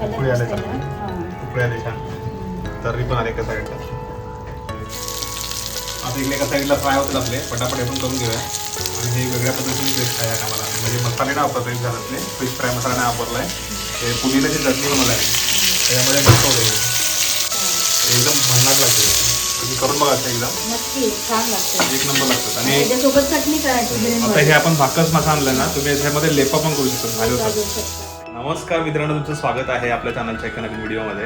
उकळी आले आहे. ना? हां. उकळी आली छान तर्री पण आले एका साईडला आता इकडे एका साईडला फ्राय होतील आपले. पटापट हे पण करून घेऊया. आणि हे वेगळ्या पद्धतीने टेस्ट आहे आम्हाला. म्हणजे मसाले नाही वापरतो एक घरातले. फिश फ्राय मसाला नाही वापरलाय. हे पुदिन्याची चटणी बनवलं आहे. त्याच्यामध्ये मस्त होते एकदम भन्नाट लागते. तुम्ही करून बघा एकदम एक नंबर लागतात. आणि आता. हे आपण भाकस मसाला आणलाय ना तुम्ही याच्यामध्ये लेपा पण करू शकता. होतात. शकता. नमस्कार मित्रांनो तुमचं स्वागत आहे आपल्या चॅनलच्या एका नवीन व्हिडिओमध्ये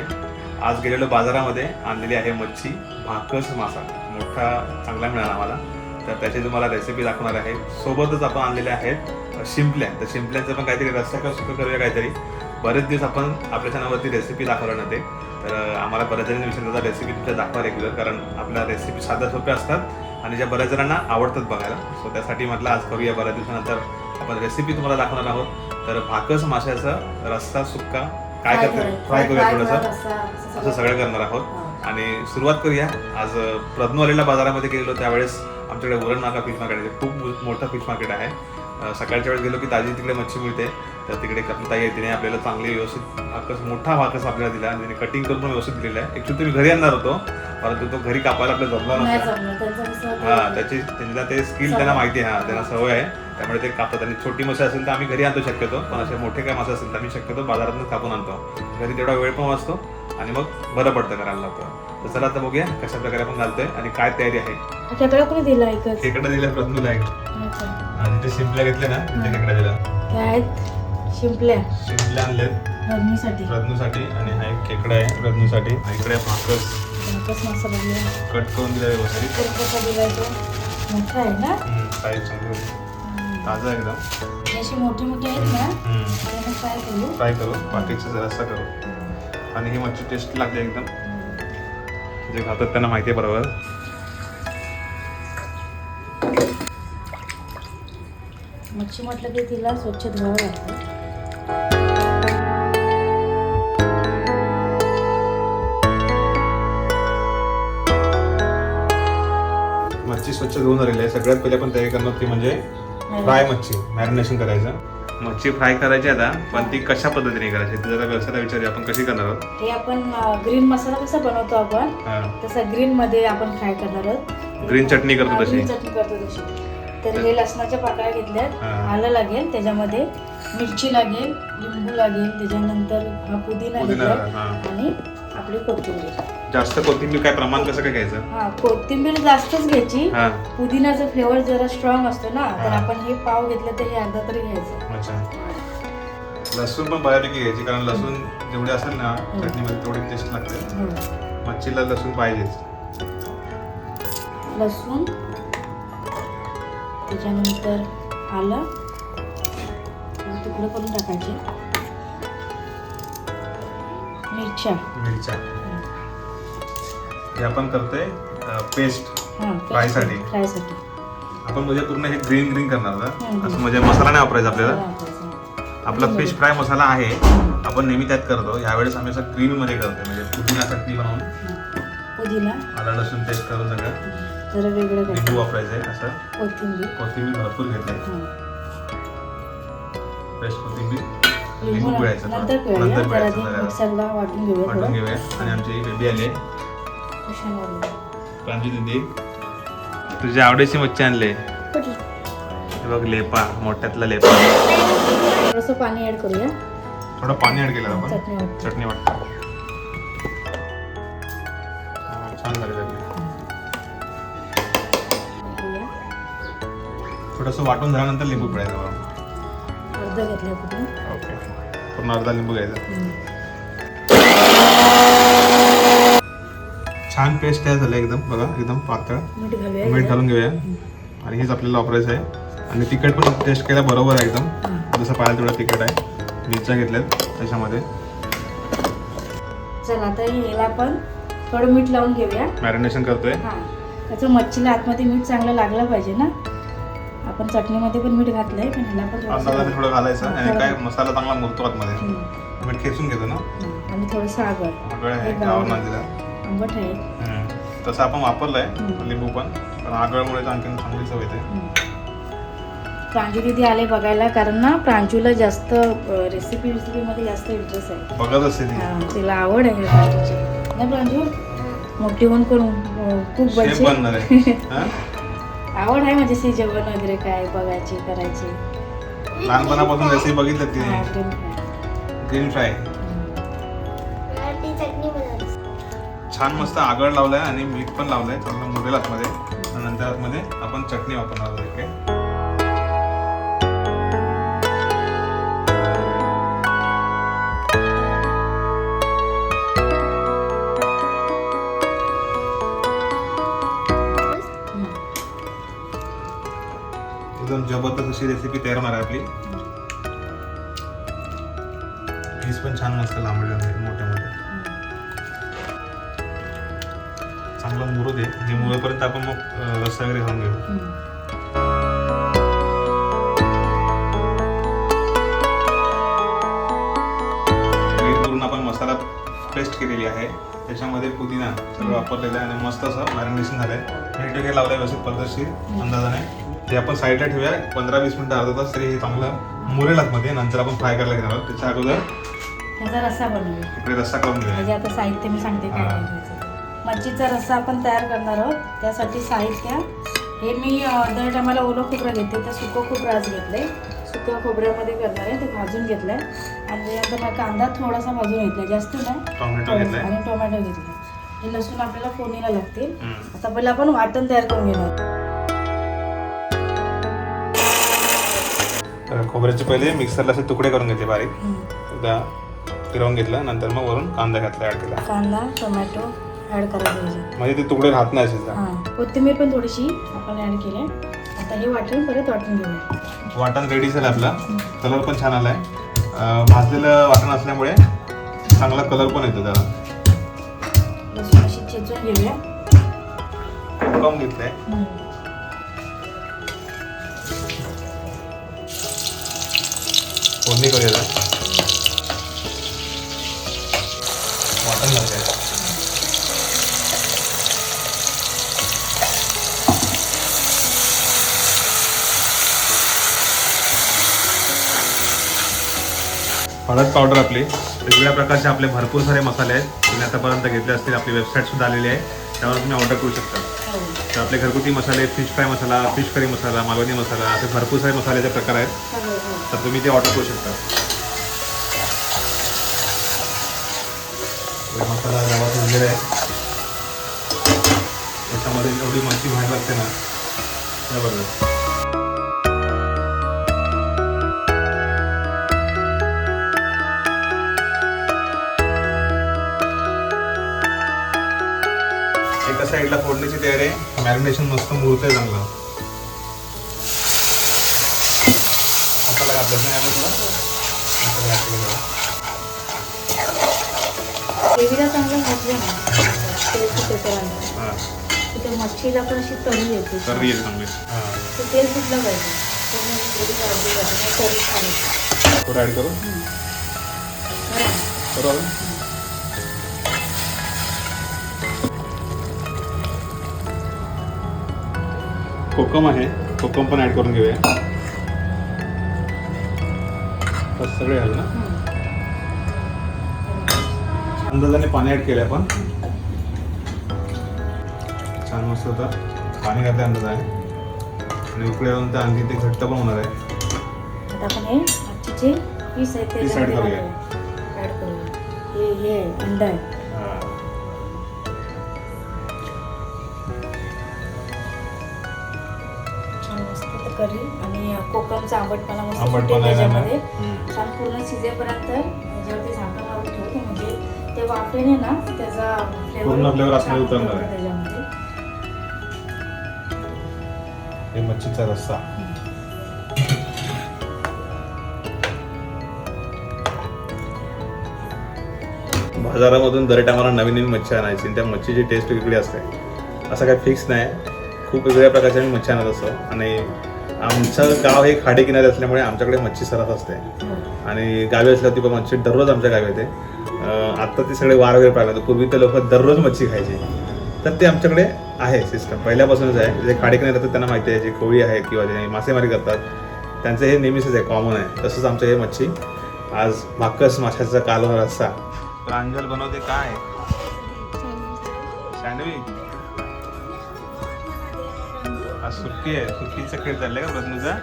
आज गेलेलो बाजारामध्ये आणलेली आहे मच्छी भाकस मासा. मोठा चांगला मिळाला आम्हाला. तर त्याची तुम्हाला रेसिपी दाखवणार आहे. सोबतच आपण आणलेले आहेत शिंपल्या तर शिंपल्यांचं पण काहीतरी रस्त्या किंवा सुकं करूया काहीतरी. बरेच दिवस आपण आपल्या चॅनलवरती रेसिपी दाखवणार नव्हते तर आम्हाला बऱ्याच जणांनी विचारतात रेसिपी तुमच्या दाखवा रेग्युलर कारण आपल्या रेसिपी साध्या सोप्या असतात आणि ज्या बऱ्याच जणांना आवडतात बघायला. सो त्यासाठी म्हटलं आज करूया. बऱ्याच दिवसानंतर आपण रेसिपी तुम्हाला दाखवणार आहोत. तर भाकस माशाचा रस्सा सुक्का काय करते. फ्राय करूया थोडंसं. असं सगळं. करणार आहोत. आणि सुरुवात करूया. आज प्रज्ञवालेला बाजारामध्ये गेलो त्यावेळेस आमच्याकडे उरण नाका फिश मार्केट आहे. खूप मोठं फिश मार्केट आहे. सकाळच्या वेळेस गेलो की ताजी तिकडे मच्छी मिळते. तर तिकडे कपताई आहे तिने आपल्याला चांगली व्यवस्थित भाकस मोठा भाकस आपल्याला दिला आणि तिने कटिंग करून व्यवस्थित दिलेला आहे. ऍक्च्युली तुम्ही घरी आणणार होतो परंतु तो घरी कापायला आपल्याला जमला कसं हा त्याची त्यांना ते स्किल त्यांना माहिती आहे हा त्यांना सवय आहे. त्यामुळे ते कापतात आणि छोटी मासे असेल तर आम्ही घरी आणतो शक्यतो पण असे मोठे काय मासे असेल तर आम्ही शक्यतो बाजारातून कापून आणतो. घरी तेवढा वेळ पण वाचतो आणि मग बरं पडतं करायला लागतं. तर चला आता बघूया कशा प्रकारे आपण घालतोय आणि काय तयारी आहे. खेकडा कोणी दिला खेकडा प्रज्ञूला आहे. आणि ते शिंपल्या घेतले ना तिथे खेकडा दिला शिंपल्या. शिंपल्या आणलेत भरणीसाठी प्रज्ञूसाठी आणि हा एक खेकडा आहे प्रज्ञूसाठी आणि इकडे भाकस. भाकस मसाला दिला कट करून दिला व्यवस्थित. तर कसा दिलाय तो? मोठा आहे ना? साईज चांगली होती हम्म. ताजा एकदम. आणि अशी मोठी मोठी आहेत ना? हम्म. फ्राय करू? फ्राय करू. बाकीचं जरासा करू. आणि ही मच्छी टेस्ट लागते एकदम. जे खातात त्यांना माहिती आहे बरोबर. मच्छी म्हटलं की तिला स्वच्छ धुवावं लागतं. धुवून झालेली आहे सगळ्यात पहिले आपण तयारी करणार ती म्हणजे फ्राय मच्छी मॅरिनेशन करायचं. मच्छी फ्राय करायची आता पण ती कशा पद्धतीने करायची ती जरा व्यवसायाला विचारूया. आपण कशी करणार आहोत? हे आपण ग्रीन मसाला कसा बनवतो आपण हा. तसा ग्रीन मध्ये आपण फ्राय करणार आहोत. ग्रीन चटणी करतो हा, तशी. ग्रीन चटणी करतो तशी. तर हे लसणाच्या पाकळ्या घेतल्यात. हा. आलं लागेल. त्याच्यामध्ये मिरची लागेल लिंबू लागेल त्याच्यानंतर हा पुदिना हा. आणि आपली कोथिंबीर. जास्त कोथिंबीर काय प्रमाण कसं काय घ्यायचं? हा कोथिंबीर जास्तच घ्यायची. हा. पुदिनाचा फ्लेवर जरा स्ट्रॉंग असतो ना तर हा. आपण हे पाव घेतलं तर हे अर्धा तरी घ्यायचं. अच्छा. लसूण पण बऱ्यापैकी घ्यायची कारण लसूण जेवढे असेल ना चटणीमध्ये तेवढी टेस्ट लागते. हं. मच्छीला लसूण पाहिजेच. लसूण त्याच्यानंतर आलं. तुकडे करून टाकायचे. मिरच्या. मिरच्या. हे आपण करतोय पेस्ट फ्रायसाठी. फ्रायसाठी. आपण म्हणजे पूर्ण हे ग्रीन ग्रीन करणार हम्म. असं म्हणजे मसाला नाही वापरायचा आपल्याला. वापरायचं. आपला फिश फ्राय मसाला आहे. आपण नेहमी त्यात करतो. यावेळेस आम्ही असं ग्रीन मध्ये करतो म्हणजे पुदिना चटणी बनवून. पुदिना. आला लसूण पेस्ट करून सगळं. जरा वेगळं लिंबू करायचं वापरायचंय असं. कोथिंबीर. कोथिंबीर भरपूर घेतली. फ्रेश कोथिंबीर. लिंबू पिळायचं नंतर. पिळूया पिळायचं आधी. मिक्सरला वाटून घेऊया वाटून थोडं. घेऊया. आणि आमची बेबी आली. प्रांजू दिदी तुझ्या आवडीची मच्छी आणले. बघ लेपा. मोठ्यातला लेपा. थोडंसं पाणी ऍड करूया. थोडं पाणी ऍड केलं आपण. चटणी वाटतं. छान झाली चटणी. थोडंसं वाटून झाल्यानंतर लिंबू पिळायचं अर्ध घेतलं ओके. पूर्ण अर्धा लिंबू घ्यायचा. छान पेस्ट तयार झालं एकदम बघा एकदम पातळ. मीठ घालून घेऊया. आणि हेच आपल्याला वापरायचं आहे. आणि तिखट पण टेस्ट केल्या बरोबर आहे एकदम. जसं पाहिजे तेवढं तिखट आहे. मिरच्या घेतल्यात त्याच्यामध्ये. चल आता याला आपण थोडं मीठ लावून घेऊया. मॅरिनेशन करतोय. हां. त्याचं मच्छीला आतमध्ये मीठ चांगलं लागलं पाहिजे ना? आपण चटणीमध्ये पण मीठ घातलंय पण ह्याला पण अंदाजाने थोडं घालायचं आणि. काय मसाला चांगला मुरतो आतमध्ये. मीठ खेचून घेतो ना. आणि थोडंसं आगळ आहे. दिला आंबट आहे तसं आपण वापरलंय. लिंबू पण पण आगळमुळे आणखी चांगली चव येते. प्रांजू दिदी आले बघायला कारण ना प्रांजूला जास्त रेसिपी रेसिपीमध्ये जास्त इंटरेस्ट आहे बघत असते तिला आवड आहे प्रांजूची ना प्रांजू मोठी होऊन करून खूप बनणार आहे? आवड आहे म्हणजे सी जेवण वगैरे काय बघायची करायची? लहानपणापासून रेसिपी बघितलं हा, तिने fry. ग्रीन फ्राय मला ती चटणी बनवायची छान मस्त आगळ लावलाय आणि मीठ पण लावलंय चांगलं मुरेल आतमध्ये. नंतर आतमध्ये आपण चटणी वापरणार आहोत जबरदस्त अशी रेसिपी तयार होणार आहे आपली. पीस पण छान मस्त लांबले आहेत मोठे मोठे चांगलं मुरू दे. हे मुरेपर्यंत आपण मग रस्सा वगैरे खाऊन घेऊ. करून आपण मसाला पेस्ट केलेली आहे. त्याच्यामध्ये पुदिना सगळं वापरलेलं आहे आणि मस्त असं मॅरिनेशन झालंय. मीठ वगैरे लावलंय व्यवस्थित पद्धतशीर अंदाजाने. ते आपण साईडला ठेवूया. पंधरा वीस मिनिटं अर्धा तास तरी हे चांगलं मुरेल आतमध्ये. नंतर आपण फ्राय करायला घेणार आहोत. त्याच्या अगोदर ह्याचा रस्सा बनवूया. इकडे रस्सा करून घेऊया. म्हणजे आता साहित्य मी सांगते काय हा. घ्यायचं. मच्छीचा रस्सा आपण तयार करणार आहोत. त्यासाठी साहित्य हे मी अं, दर टायमाला ओलं खोबरं घेते. तर सुकं खोबरं आज घेतलंय. सुक्या खोबऱ्यामध्ये करणार आहे. ते भाजून घेतलंय. आणि त्यानंतर मग कांदा थोडासा भाजून घेतलाय. जास्त नाही. टोमॅटो थोडासा. घेतलाय. आणि टोमॅटो घेतला हे लसूण आपल्याला फोडणीला लागतील. हम्म. आता पहिलं आपण वाटण तयार करून घेणार तर खोबऱ्याचे पहिले मिक्सरला असे तुकडे करून घेतले बारीक. एकदा फिरवून घेतलं नंतर मग वरून कांदा घातला ऍड केला. कांदा टोमॅटो ऍड करायला पाहिजे. म्हणजे ते तुकडे राहत नाही असेल हां. कोथिंबीर पण थोडीशी आपण ऍड केली. आता हे वाटण परत वाटून घेऊया. वाटण रेडी झालं आपला. कलर पण छान आलाय. अं, भाजलेलं वाटण असल्यामुळे चांगला कलर पण येतो त्याला. लसूण अशी घेऊया. कम घेतलंय. फोडणी करूया वाटण घालतंय हळद पावडर आपली. वेगवेगळ्या प्रकारचे आपले भरपूर सारे मसाले आहेत. तुम्ही आतापर्यंत घेतले असतील आपली वेबसाईट सुद्धा आलेली आहे. त्यावर तुम्ही ऑर्डर करू शकता. तर आपले घरगुती मसाले फिश फ्राय मसाला फिश करी मसाला मालवणी मसाला असे भरपूर सारे मसाल्याचे प्रकार आहेत. हो, हो. तर तुम्ही ते ऑर्डर करू शकता. मसाला गावात उरलेला आहे. त्याच्यामध्ये एवढी मच्छी बाहेर लागते ना जबरदस्त एका साईडला फोडणीची तयारी आहे. मॅरिनेशन मस्त मुरतंय चांगलं. ग्रेव्हीला चांगलं घातलं ना तेल सुटेपर्यंत हां तिथे मच्छीला पण अशी तरी येते. तर येईल चांगली. हां. तेल सुटलं पाहिजे? तरी. थोडं ॲड करू? बरोबर कोकम आहे. कोकम पण ऍड करून घेऊया. बस सगळे ना. अंदाजाने पाणी ऍड केलं आपण छान मस्त होता पाणी घातलं अंदाजाने आणि ते आणखी ते घट्ट पण होणार आहे. आता आपण हे मच्छीचे पीस आहेत Piece add करूया. ऍड करूया. हे हे आहे, अंडा आहे. छान मस्त. करी आणि कोकमचा आंबटपणा मस्त सुटेल? त्याच्यामध्ये. छान पूर्ण शिजेपर्यंत याच्यावरती झाकण लावून ठेवतो. म्हणजे ते वाफेने ना त्याचा आहे. त्याच्यामध्ये. हे मच्छीचा रस्सा. बाजारामधून दर टायमाला नवीन नवीन मच्छी आणायची आणि त्या मच्छीची टेस्ट वेगळी असते. असं काही फिक्स नाही. खूप वेगवेगळ्या प्रकारच्या मच्छी आणत असतो. आणि आमचं गाव हे खाडी किनारे असल्यामुळे आमच्याकडे मच्छी सरस असते. हो. आणि गावी असल्यावर ती पण मच्छी दररोज आमच्या गावी येते. आत्ता ते सगळे वार वगैरे पाहिलं तर पूर्वी ते लोक दररोज मच्छी खायची. तर ते आमच्याकडे आहे सिस्टम पहिल्यापासूनच आहे. जे खाडी किनारे त्यांना माहिती आहे जी कोळी आहे किंवा जे मासेमारी करतात त्यांचं हे नेहमीच आहे कॉमन आहे. तसंच आमचं हे मच्छी आज भाकस माशाचा कालवा रस्सा. प्रांजल बनवते काय? सँडविच आज सुट्टी आहे. सुट्टीचा खेळ चाललाय का प्रज्ञूचा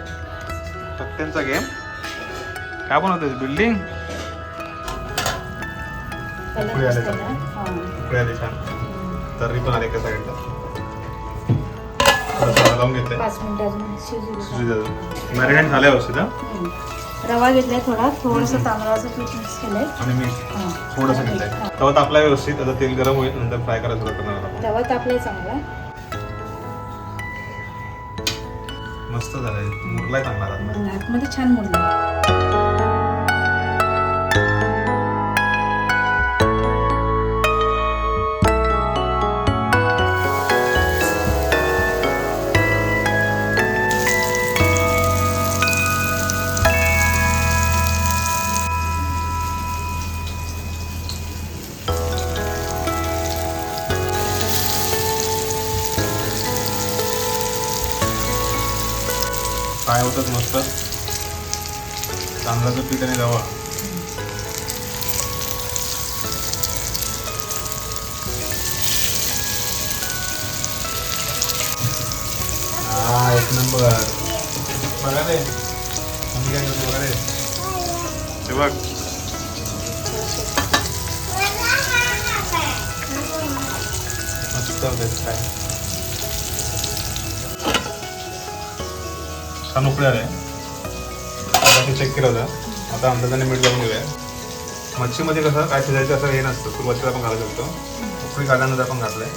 सत्यांचा गेम काय बनवतोय बिल्डिंग उकळी आले हां. छान. तर्री पण आले एका साईडला थोडंसं लावून घेतलंय पाच मिनिटं अजून शिजू दे. मॅरिनेट झालं व्यवस्थित हा? हम्म. रवा घेतलाय थोडा. थोडंसं तांदळाचं पीठ मिक्स केलंय. आणि हां. थोडंसं घेतलंय. तवा तापला व्यवस्थित. आता तेल गरम होईल नंतर फ्राय करायला सुरुवात करणार तापलाय चांगला. मस्त झालंय मुरलाय चांगला आता. आतमध्ये छान मुरलं. तांदळाचं पीठ आणि रवा हा एक नंबर बघा रे मम्मी काय करते बघा रे ते बघ मस्त होते काय छान उकळे आले आता ते चेक केलं होतं. आता अंदाजाने मीठ लावून घेऊया. मच्छीमध्ये कसं काय शिजायचं असं हे नसतं. सुरुवातीला आपण घालू शकतो उकळी काढल्यानंतर आपण घातलंय.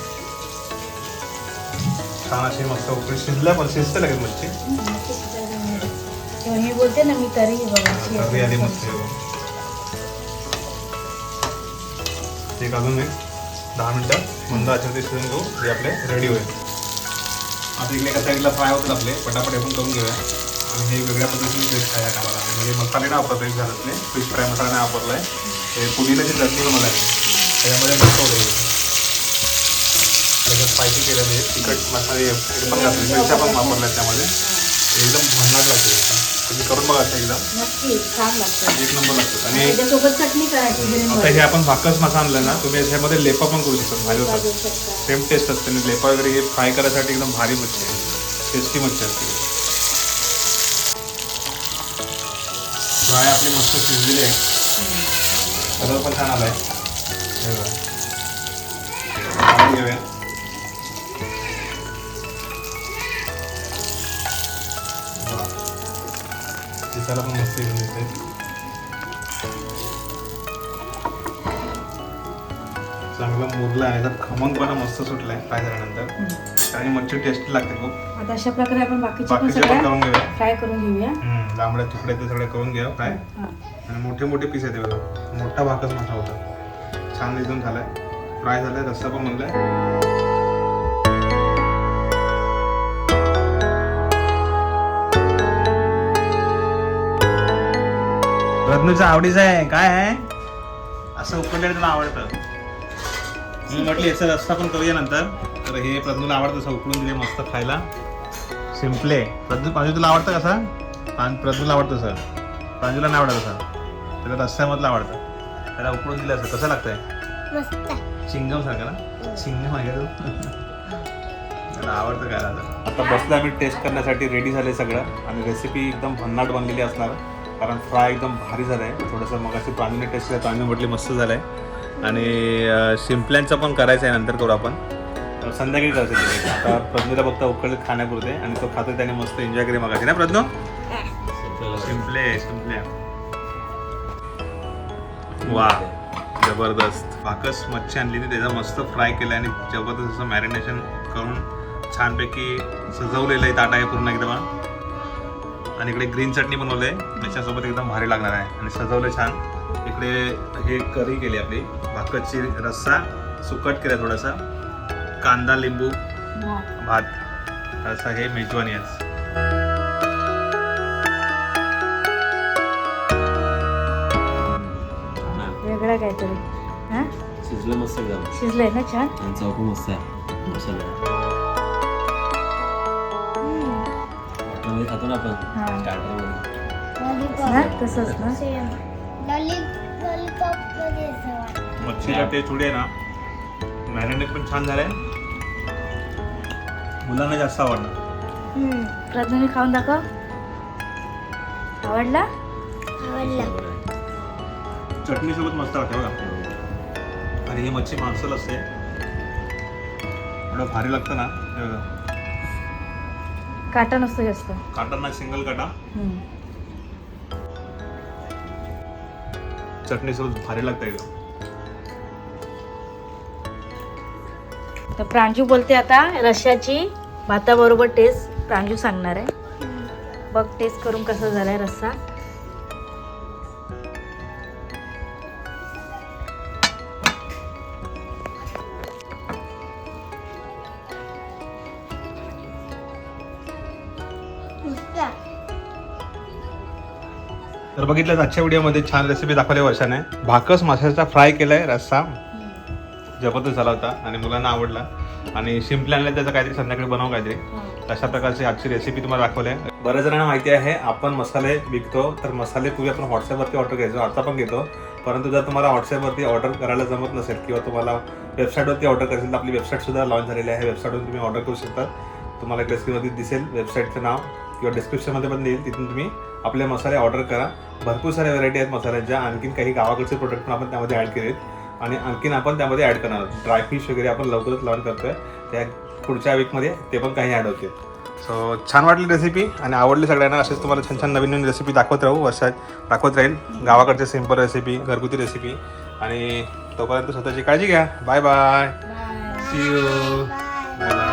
छान अशी मस्त उकळी शिजल्या पण शिजते लगेच मच्छी. बोलते ना मी तरी तर्री आली मस्त ते घालून एक दहा मिनटं. मंद आचरते शिजून घेऊ. हे आपले रेडी होईल. आता इकडे एका साईडला फ्राय होतात आपले. पटापट आपण करून घेऊया. आणि हे वेगळ्या पद्धतीने टेस्ट आहे कामाला म्हणजे मसाले नाही वापरतो एक घरातले फिश फ्राय मसाला नाही वापरलाय. हे पुदिन्याची चटणी बनवली आहे त्याच्यामध्ये होते त्याच्यात स्पायसी केलेलं आहे तिखट मसाले पण घातले. मिरच्या पण वापरल्या त्यामध्ये. एकदम भन्नाट लागते. तुम्ही करून बघा असं एकदा नक्की छान लागतं. एक नंबर लागतात आणि आता. हे आपण भाकस मासा आणलं ना तुम्ही याच्यामध्ये लेपा पण करू शकता. भारी होतात. सेम टेस्ट असते. आणि लेपा वगैरे हे फ्राय करायसाठी एकदम भारी मच्छी आहे. टेस्टी मच्छी असते. फ्राय आपली मस्त शिजलेली आहे. कलर पण छान हे घेऊया. वा. दिसायला पण मस्त एकदम दिसते चांगलं मुरलं आहे. तर खमंगपणा मस्त सुटलाय फ्राय झाल्यानंतर. आणि मच्छी टेस्ट लागते खूप. आता अशा प्रकारे आपण पण बाकीचे पण सगळ्या करून घेऊया. फ्राय करून घेऊया. लांबड्या तुकडे ते सगळे करून घ्या हां. आणि मोठे मोठे पीस आहेत बघा. मोठा भाकच मासा होता. छान एकदम झालाय. फ्राय झालाय रस्सा पण बनलाय. रत्नूचं आवडीचं आहे. काय आहे? असं उकडलेलं तुला आवडतं. मी म्हटलं याचा रस्ता पण करूया नंतर. तर हे प्रज्ञूला आवडतं असं उकडून दिले मस्त खायला. सिम्पले प्रज्ञू प्रांजू तुला आवडतं कसा प्रां प्रज्ञूला आवडतं सर. प्रांजूला नाही आवडत असं त्याला रस्त्यामधलं आवडतं. त्याला उकडून दिलं असं कसं लागतंय? मस्त चिंगम सारखं ना? चिंगम आहे का तू? त्याला आवडतं काय आता आता बसलं आम्ही टेस्ट करण्यासाठी रेडी झाले सगळं. आणि रेसिपी एकदम भन्नाट बनलेली असणार. कारण फ्राय एकदम भारी झालं आहे थोडंसं मग अशी प्राणीने टेस्ट केलं प्राणी म्हटली मस्त झालं आहे आणि शिंपल्यांचं पण करायचं आहे नंतर करू आपण. तर संध्याकाळी करायचं आता प्रज्ञूला बघता उकडले खाण्यापुरते. आणि तो खातो त्याने मस्त एन्जॉय केली मगाशी. ना प्रज्ञू शिंपले शिंपल्या वा जबरदस्त. भाकस मच्छी आणलेली त्याचा मस्त फ्राय केलं आणि जबरदस्त असं मॅरिनेशन करून छानपैकी सजवलेलं आहे ताटा आहे पूर्ण एकदम. आणि इकडे ग्रीन चटणी बनवलं आहे त्याच्यासोबत एकदम भारी लागणार आहे. आणि सजवलं छान. इकडे हे करी केली आपली भाकरची रस्सा सुकट केलं थोडासा. कांदा लिंबू भात. असं हे मेजवानी आज वेगळं काहीतरी. हा? शिजलं मस्त एकदम. शिजलंय ना छान? आणि चव पण मस्त आहे. मसाला खातो ना आपण. हा. स्टार्टरमध्ये तसंच ना. मच्छीला टेस्ट थोडी आहे ना. मॅरिनेट पण छान झालंय. मुलांना जास्त आवडणार. हम्म, प्रज्ञाने खाऊन दाखव. आवडला? आवडला. चटणी सोबत मस्त वाटते बघा. आणि ही मच्छी मांसल असते. एवढं भारी लागतं ना हे बघा. काटा नसतो जास्त. काटांना सिंगल काटा. हम्म. चटणी सोबत भारी लागतं एकदम. तर प्रांजू बोलते आता रश्याची भाताबरोबर टेस्ट प्रांजू सांगणार आहे. बघ टेस्ट करून कसं झालाय रस्सा. तर बघितलं आजच्या व्हिडिओमध्ये छान रेसिपी दाखवली वर्षाने. भाकस माशाचा फ्राय केलाय रस्सा. जबरदस्त झाला होता आणि मुलांना आवडला. आणि शिंपले आणले त्याचं काहीतरी संध्याकाळी बनव काहीतरी. अशा प्रकारची आजची रेसिपी तुम्हाला दाखवली आहे बऱ्याच जणांना माहिती आहे आपण मसाले विकतो तर मसाले पूर्वी आपण व्हॉट्सअपवरती ऑर्डर घ्यायचो आता पण घेतो. परंतु जर तुम्हाला व्हॉट्सअपवरती ऑर्डर करायला जमत नसेल किंवा तुम्हाला वेबसाईटवरती ऑर्डर करायचं तर आपली वेबसाईट सुद्धा लॉन्च झालेली आहे. वेबसाईटवरून तुम्ही ऑर्डर करू शकता. तुम्हाला डिस्क्रिप्शनमध्ये दिसेल वेबसाईटचं नाव. किंवा डिस्क्रिप्शनमध्ये पण देईल तिथून तुम्ही आपले मसाले ऑर्डर करा. भरपूर साऱ्या व्हरायटी आहेत मसाल्यांच्या आणखीन काही गावाकडचे प्रोडक्ट पण आपण त्यामध्ये ॲड केलेत. आणि आणखीन आपण त्यामध्ये ॲड करणार आहोत. ड्रायफिश वगैरे आपण लवकरच लॉन्च करतोय. त्या पुढच्या वीकमध्ये ते पण काही ॲड होतील. सो छान वाटली रेसिपी आणि आवडली सगळ्यांना असेच तुम्हाला छान छान नवीन नवीन रेसिपी दाखवत राहू. वर्षात दाखवत राहील. गावाकडचे सिंपल रेसिपी घरगुती रेसिपी आणि तोपर्यंत स्वतःची काळजी घ्या. Bye bye see you bye bye